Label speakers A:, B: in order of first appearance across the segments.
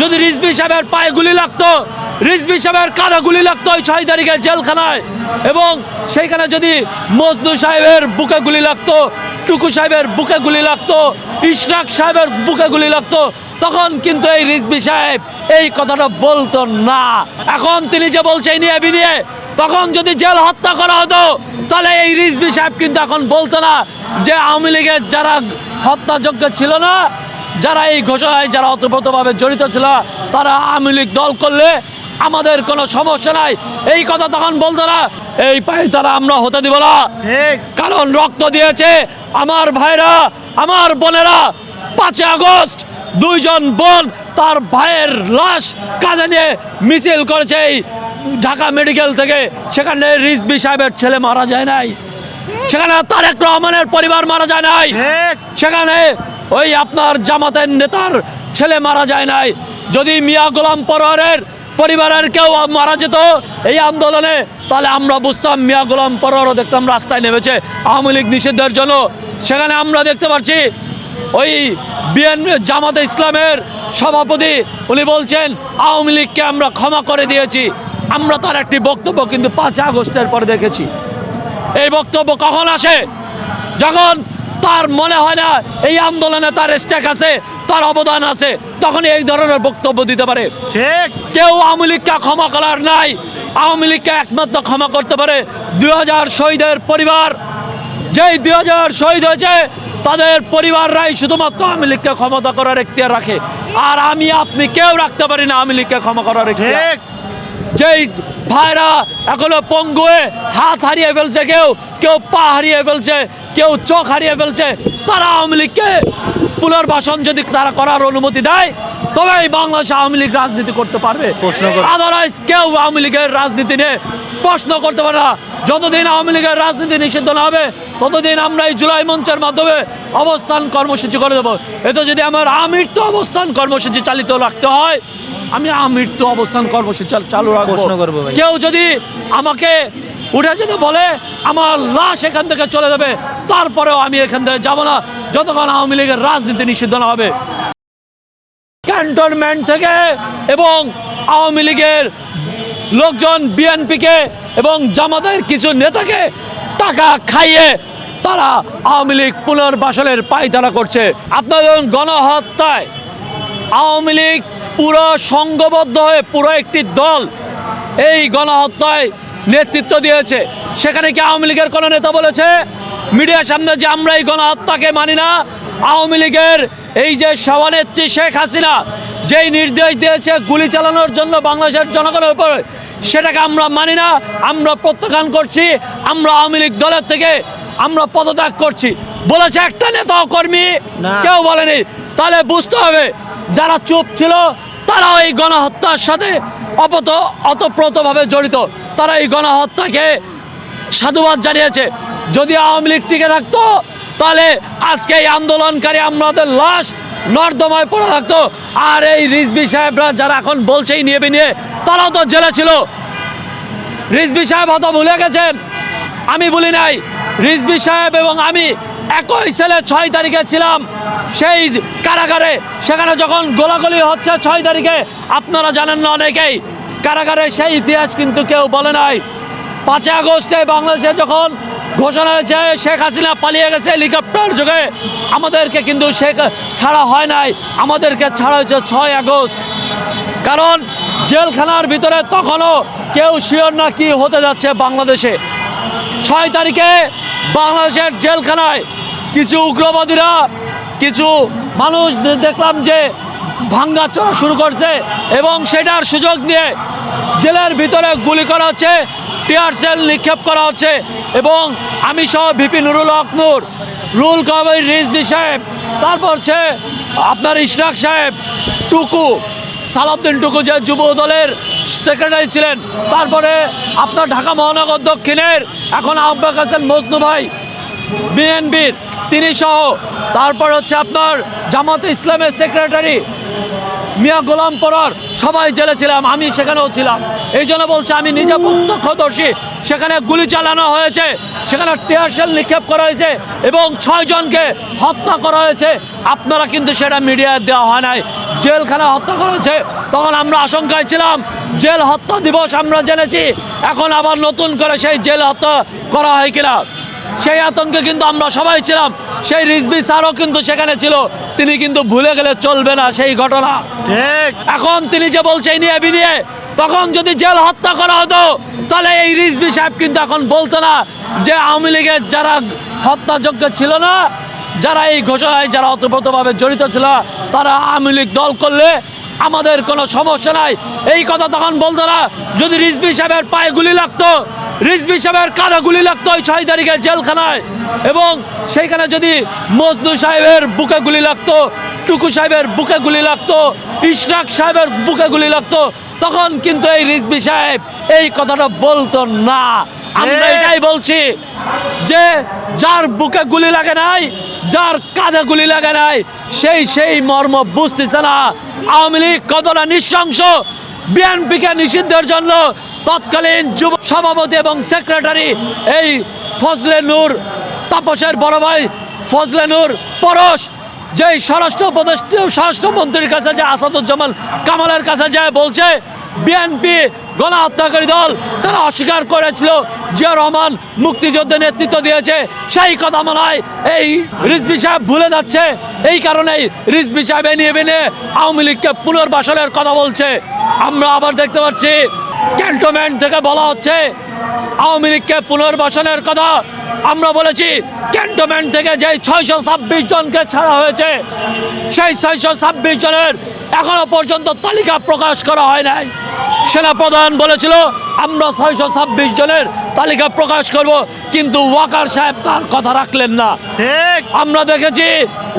A: যদি রিজবি সাহেবের পায়ে গুলি লাগতো রিজবি সাহেবের কাঁধে গুলি লাগতো ওই ছয় তারিখের জেলখানায়। এবং সেইখানে যদি মজনু সাহেবের বুকে গুলি লাগতো, টুকু সাহেবের বুকে গুলি লাগতো, ইশরাক সাহেবের বুকে গুলি লাগতো, তখন কিন্তু এই রিজবি সাহেব এই কথাটা বলতো না। এখন তিনি যে বলছে নিয়ে বিনিয়ে তখন যদি জেল হত্যা করা হতো, তাহলে এই রিজবি সাহেব কিন্তু এখন বলতো না যে আওয়ামী লীগের যারা হত্যাযোগ্য ছিল না যারা এই ঘোষণায় যারা অতপ্রতভাবে জড়িত ছিল তারা আওয়ামী লীগ দল করলে আমাদের কোনো সমস্যা নাই। এই কথা তখন বলতো না এই পায়ে তারা আমরা হতে দিব না। কারণ রক্ত দিয়েছে আমার ভাইরা আমার বোনেরা। পাঁচই আগস্ট দুইজন বোন তার ভাইয়ের লাশ কাঁধে নিয়ে মিছিল করেছে এই ঢাকা মেডিকেল থেকে। সেখানে রিজবি সাহেবের ছেলে মারা যায় নাই। সেখানে তারেক রহমানের পরিবার মারা যায় নাই। সেখানে ওই আপনার জামাতের নেতার ছেলে মারা যায় নাই। যদি মিয়া গোলাম পরোয়ারের পরিবারের কেউ মারা যেত এই আন্দোলনে তাহলে আমরা বুঝতাম মিয়া গোলাম পরোয়ারও দেখতাম রাস্তায় নেমেছে আওয়ামী লীগ নিষিদ্ধের জন্য। সেখানে আমরা দেখতে পাচ্ছি ওই বিএন জামাতে ইসলামের সভাপতি উনি বলছেন আওয়ামী লীগকে আমরা ক্ষমা করে দিয়েছি। আমরা তার একটি বক্তব্য কিন্তু পাঁচ আগস্টের পরে দেখেছি। এই বক্তব্য কখন আসে? যখন তার মনে হয় না এই আন্দোলনে তার স্টেক আছে তার অবদান আছে তখন এই ধরনের বক্তব্য দিতে পারে।
B: ঠিক।
A: কেউ আওয়ামী লীগকে ক্ষমা করার নাই আওয়ামী লীগকে একমাত্র ক্ষমা করতে পারে দুই হাজার শহীদের পরিবার। যেই দুই হাজার শহীদ হয়েছে তাদের পরিবাররাই শুধুমাত্র আওয়ামী লীগকে ক্ষমতা করার এখতিয়ার রাখে। আর আমি আপনি কেউ রাখতে পারি না আওয়ামী লীগকে ক্ষমা করার এখতিয়ার।
B: ঠিক।
A: যেই ভাইরা এখনও পঙ্গু হয়ে হাত হারিয়ে ফেলছে কেউ কেউ পা হারিয়ে ফেলছে কেউ চোখ হারিয়ে ফেলছে তারা আওয়ামী লীগকে পুনর্বাসন যদি তারা করার অনুমতি দেয় তবে এই বাংলাদেশ আওয়ামী লীগ রাজনীতি করতে পারবে। আদারওয়াইজ কেউ আওয়ামী লীগের রাজনীতি নিয়ে প্রশ্ন করতে পারে না। যতদিন আওয়ামী লীগের রাজনীতি নিষিদ্ধ না হবে ততদিন আমরা এই জুলাই মঞ্চের মাধ্যমে অবস্থান কর্মসূচি করে দেবো। এতে যদি আমার আমৃত্যু অবস্থান কর্মসূচি চালিত রাখতে হয় আমি আমৃত্যু অবস্থান কর্মসূচি চাল- চালু রাখব।
B: করব
A: কেউ যদি আমাকে উঠে যেতে বলে আমার লাশ এখান থেকে চলে যাবে তারপরেও আমি এখান থেকে যাব না। যতক্ষণ আওয়ামী লীগের রাজনীতি নিষিদ্ধ না হবে। ক্যান্টনমেন্ট থেকে এবং আওয়ামী লীগের লোকজন বিএনপিকে এবং জামাতের কিছু নেতাকে টাকা খাইয়ে তারা আওয়ামী লীগ পুনর্বাসনের পায়তারা করছে। আপনাদের গণহত্যায় আওয়ামী লীগ পুরো সংঘবদ্ধ হয়ে পুরো একটি দল এই গণহত্যায় নেতৃত্ব দিয়েছে। সেখানে কি আওয়ামী লীগের কোনো নেতা বলেছে? মিডিয়ার সামনে যে আমরা এই গণহত্যাকে মানি না আওয়ামী লীগের এই যে সভানেত্রী শেখ হাসিনা যেই নির্দেশ দিয়েছে গুলি চালানোর জন্য বাংলাদেশের জনগণের উপর সেটাকে আমরা মানি না আমরা প্রত্যাখ্যান করছি আমরা আওয়ামী লীগ দলের থেকে আমরা পদত্যাগ করছি। বলেছে একটা নেতা কর্মী কেউ বলেনি। তাহলে বুঝতে হবে যারা চুপ ছিল তারাও এই গণহত্যার সাথে অপত অতপ্রতভাবে জড়িত। তারা এই গণহত্যাকে সাধুবাদ জানিয়েছে। যদি আওয়ামী লীগ টিকে থাকতো, তাহলে আজকে এই আন্দোলনকারী আমাদের লাশ নর্দমায় পড়ে থাকতো। আর এই রিজবি সাহেবরা যারা এখন বলছেই নিয়ে নিয়ে তারাও তো জেলে ছিল। রিজবি সাহেব হয়তো ভুলে গেছেন, আমি বলি নাই। রিজবি সাহেব এবং আমি একই ছেলে ছয় তারিখে ছিলাম। সেই কারাগারে, সেখানে যখন গোলাগুলি হচ্ছে ছয় তারিখে, আপনারা জানেন না অনেকেই, কারাগারে সেই ইতিহাস কিন্তু কেউ বলে নাই। পাঁচই আগস্টে বাংলাদেশে যখন ঘোষণা হয়েছে, শেখ হাসিনা পালিয়ে গেছে হেলিকপ্টার যোগে, আমাদেরকে কিন্তু শেখ, ছাড়া হয় নাই। আমাদেরকে ছাড়া হয়েছে ছয় আগস্ট। কারণ জেলখানার ভিতরে তখনও কেউ শিওর না কি হতে যাচ্ছে বাংলাদেশে। ছয় তারিখে বাংলাদেশের জেলখানায় কিছু উগ্রবাদীরা কিছু মানুষ দেখলাম যে ভাঙ্গা চড়া শুরু করছে এবং সেটার সুযোগ নিয়ে জেলের ভিতরে গুলি করা হচ্ছে, টিয়ার সেল নিক্ষেপ করা হচ্ছে এবং আমি সহ ভিপি নুরুল হক নূর, রুল কবির রিজবি সাহেব, তারপর হচ্ছে আপনার ইশরাক সাহেব, টুকু, সালাউদ্দিন টুকু যে যুব দলের সেক্রেটারি ছিলেন, তারপরে আপনার ঢাকা মহানগর দক্ষিণের এখন আহ্বায়ক আছেন মজনু ভাই, বিএনপির। তিনি সহ, তারপর হচ্ছে আপনার জামাত ইসলামের সেক্রেটারি মিয়া গোলাম পরার সবাই জেলে ছিলাম, আমি সেখানেও ছিলাম। এই জন্য বলছে, আমি নিজে প্রত্যক্ষদর্শী, সেখানে গুলি চালানো হয়েছে, সেখানে টিয়ার শেল নিক্ষেপ করা হয়েছে এবং ছয়জনকে হত্যা করা হয়েছে। আপনারা কিন্তু সেটা মিডিয়ায় দেওয়া হয় নাই। জেলখানা হত্যা করা হয়েছে, তখন আমরা আশঙ্কায় ছিলাম, জেল হত্যা দিবস আমরা জেনেছি, এখন আবার নতুন করে সেই জেল হত্যা করা হয় কিনা। সেই আতঙ্কে কিন্তু আমরা সবাই ছিলাম। সেই রিজবি স্যারও কিন্তু সেখানে ছিল। তিনি কিন্তু ভুলে গেলে চলবে না সেই ঘটনা।
B: ঠিক।
A: এখন তিনি যে বলছে নিয়ে বিনিয়ে তখন যদি জেল হত্যা করা হতো তাহলে এই রিজবি সাহেব কিন্তু এখন বলতো না যে আওয়ামী লীগের যারা হত্যাযোগ্য ছিল না যারা এই ঘোষণায় যারা অতপ্রতভাবে জড়িত ছিল তারা আওয়ামী লীগ দল করলে আমাদের কোনো সমস্যা নাই। এই কথা তখন বলতো না যদি রিজবি সাহেবের পায়ে গুলি লাগতো রিজবি সাহেবের কাঁধে গুলি লাগতো ওই ছয় তারিখের জেলখানায় এবং সেইখানে যদি মজনু সাহেবের বুকে গুলি লাগতো টুকু সাহেবের বুকে গুলি লাগতো ইশরাক সাহেবের বুকে গুলি লাগতো তখন কিন্তু এই রিজবি সাহেব এই কথাটা বলতো না আমরা। এটাই বলছি যে যার বুকে গুলি লাগে নাই যার কাঁধে গুলি লাগে নাই সেই সেই মর্ম বুঝতেছে না আওয়ামী লীগ কতটা নৃশংস বিএনপিকে নিষিদ্ধের জন্য তৎকালীন যুব সভাপতি এবং সেক্রেটারি এই ফজলে নূর, তাপসের বড় ভাই ফজলে নূর পরশ, যেই স্বরাষ্ট্র উপদেষ্টা স্বরাষ্ট্রমন্ত্রীর কাছে যে আসাদুজ্জামান কামালের কাছে যায়, বলছে বিএনপি গণহত্যাকারী দল, তারা অস্বীকার করেছিল, জিয়া রহমান মুক্তিযুদ্ধে নেতৃত্ব দিয়েছে, সেই কথা মনে হয় এই রিজবি সাহেব ভুলে যাচ্ছে, এই কারণেই রিজবি সাহেব এ নিয়ে বেনে আওয়ামী লীগকে পুনর্বাসনের কথা বলছে। আমরা আবার দেখতে পাচ্ছি ক্যান্টনমেন্ট থেকে বলা হচ্ছে আওয়ামী লীগকে পুনর্বাসনের কথা আমরা বলেছি। ক্যান্টনমেন্ট থেকে যে ছয়শো ছাব্বিশ জনকে ছাড়া হয়েছে সেই ছয়শো ছাব্বিশ জনের এখনও পর্যন্ত তালিকা প্রকাশ করা হয় নাই। সেনাপ্রধান বলেছিল আমরা ছয়শো ছাব্বিশ জনের তালিকা প্রকাশ করব কিন্তু ওয়াকার সাহেব তার কথা রাখলেন না।
B: ঠিক।
A: আমরা দেখেছি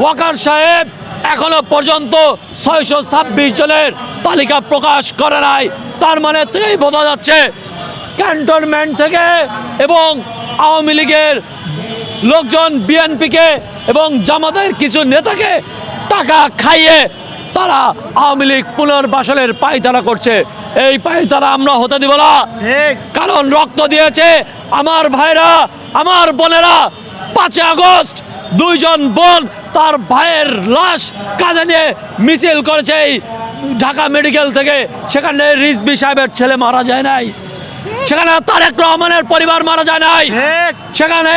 A: ওয়াকার সাহেব এখনও পর্যন্ত ছয়শো ছাব্বিশ জনের তালিকা প্রকাশ করে নাই। তার মানে থেকেই বোঝা যাচ্ছে ক্যান্টনমেন্ট থেকে এবং আওয়ামী লীগের লোকজন বিএনপিকে এবং জামাতের কিছু নেতাকে টাকা খাইয়ে তারা আওয়ামী লীগ পুনর্বাসনের পায়তারা করছে। এই পায়তারা আমরা হতে দিব না। কারণ রক্ত দিয়েছে আমার ভাইরা আমার বোনেরা। পাঁচই আগস্ট দুইজন বোন তার ভাইয়ের লাশ কাঁধে নিয়ে মিছিল করেছে এই ঢাকা মেডিকেল থেকে সেখানে রিজবি সাহেবের ছেলে মারা যায় নাই। সেখানে তারেক রহমানের পরিবার মারা যায় নাই। সেখানে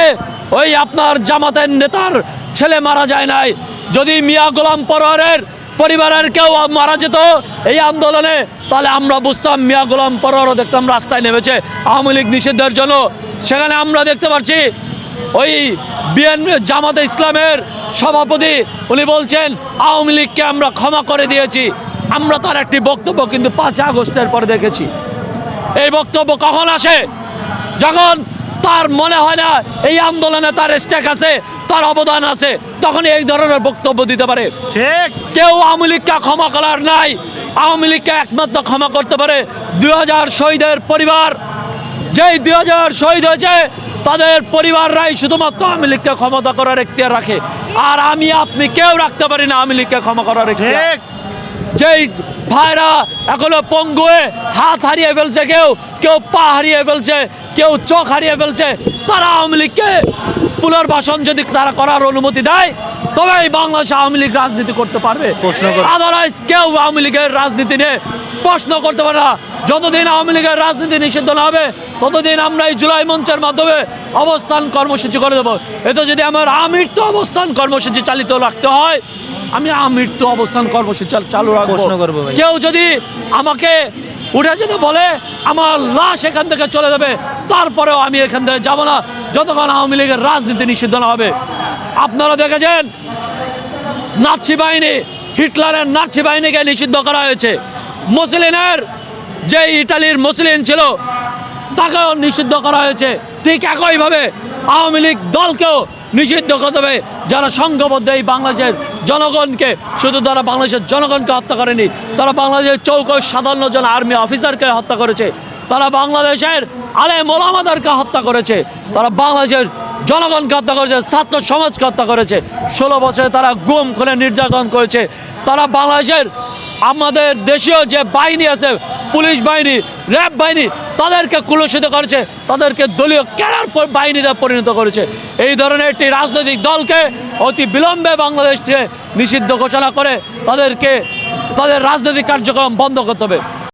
A: ওই আপনার জামাতের নেতার ছেলে মারা যায় নাই। যদি মিয়া গোলাম পরোয়ারের পরিবারের কেউ মারা যেত এই আন্দোলনে তাহলে আমরা বুঝতাম মিয়া গোলাম পরোয়ারও দেখতাম রাস্তায় নেমেছে আওয়ামী লীগ নিষিদ্ধের জন্য। সেখানে আমরা দেখতে পাচ্ছি ওই বিএনপি জামাতে ইসলামের সভাপতি উনি বলছেন আওয়ামী লীগকে আমরা ক্ষমা করে দিয়েছি। আমরা তার একটি বক্তব্য কিন্তু পাঁচ আগস্টের পরে দেখেছি। এই বক্তব্য কখন আসে? যখন তার মনে হয় না এই আন্দোলনে তার স্টেক আছে তার অবদান আছে তখন এই ধরনের বক্তব্য দিতে পারে।
B: ঠিক।
A: কেউ আওয়ামী লীগকে ক্ষমা করার নাই আওয়ামী লীগকে একমাত্র ক্ষমা করতে পারে দুই হাজার শহীদের পরিবার। যেই দুই হাজার শহীদ হয়েছে তাদের পরিবাররাই শুধুমাত্র আওয়ামী লীগকে ক্ষমতা করার এখতিয়ার রাখে। আর আমি আপনি কেউ রাখতে পারি না আওয়ামী লীগকে ক্ষমা করার এখতিয়ার।
B: ঠিক।
A: যেই ভাইরা এখনও পঙ্গু হয়ে হাত হারিয়ে ফেলছে কেউ কেউ পা হারিয়ে ফেলছে কেউ চোখ হারিয়ে ফেলছে তারা আওয়ামী লীগকে পুনর্বাসন যদি তারা করার অনুমতি দেয় তবে এই বাংলাদেশ আওয়ামী লীগ রাজনীতি করতে পারবে। আদারওয়াইজ কেউ আওয়ামী লীগের রাজনীতি নিয়ে প্রশ্ন করতে পারে না। যতদিন আওয়ামী লীগের রাজনীতি নিষিদ্ধ না হবে ততদিন আমরা এই জুলাই মঞ্চের মাধ্যমে অবস্থান কর্মসূচি করে দেবো। এতে যদি আমার আমৃত্যু অবস্থান কর্মসূচি চালিত রাখতে হয় আমি আমৃত্যু অবস্থান কর্মসূচি চাল- চালু রাখব।
B: করব
A: কেউ যদি আমাকে উঠে যেতে বলে আমার লাশ এখান থেকে চলে যাবে তারপরেও আমি এখান থেকে যাব না। যতক্ষণ আওয়ামী লীগের রাজনীতি নিষিদ্ধ না হবে। আপনারা দেখেছেন নাৎসি বাহিনী হিটলারের নাৎসি বাহিনীকে নিষিদ্ধ করা হয়েছে। মুসলিনের যে ইটালির মুসলিন ছিল তাকেও নিষিদ্ধ করা হয়েছে। ঠিক একইভাবে আওয়ামী লীগ দলকেও নিষিদ্ধ করতে হবে। যারা সংঘবদ্ধ এই বাংলাদেশের জনগণকে, শুধু তারা বাংলাদেশের জনগণকে হত্যা করেনি, তারা বাংলাদেশের চৌকো সাধারণ জন আর্মি অফিসারকে হত্যা করেছে, তারা বাংলাদেশের আলে মোলামাদারকে হত্যা করেছে, তারা বাংলাদেশের জনগণকে হত্যা করেছে, ছাত্র সমাজকে হত্যা করেছে। ষোলো বছরে তারা গুম করে নির্যাতন করেছে, তারা বাংলাদেশের আমাদের দেশীয় যে বাহিনী আছে পুলিশ বাহিনী, র্যাব বাহিনী তাদেরকে কুলসিত করেছে, তাদেরকে দলীয় ক্যাডার বাহিনীতে পরিণত করেছে। এই ধরনের একটি রাজনৈতিক দলকে অতি বিলম্বে বাংলাদেশ থেকে নিষিদ্ধ ঘোষণা করে তাদেরকে, তাদের রাজনৈতিক কার্যক্রম বন্ধ করতে হবে।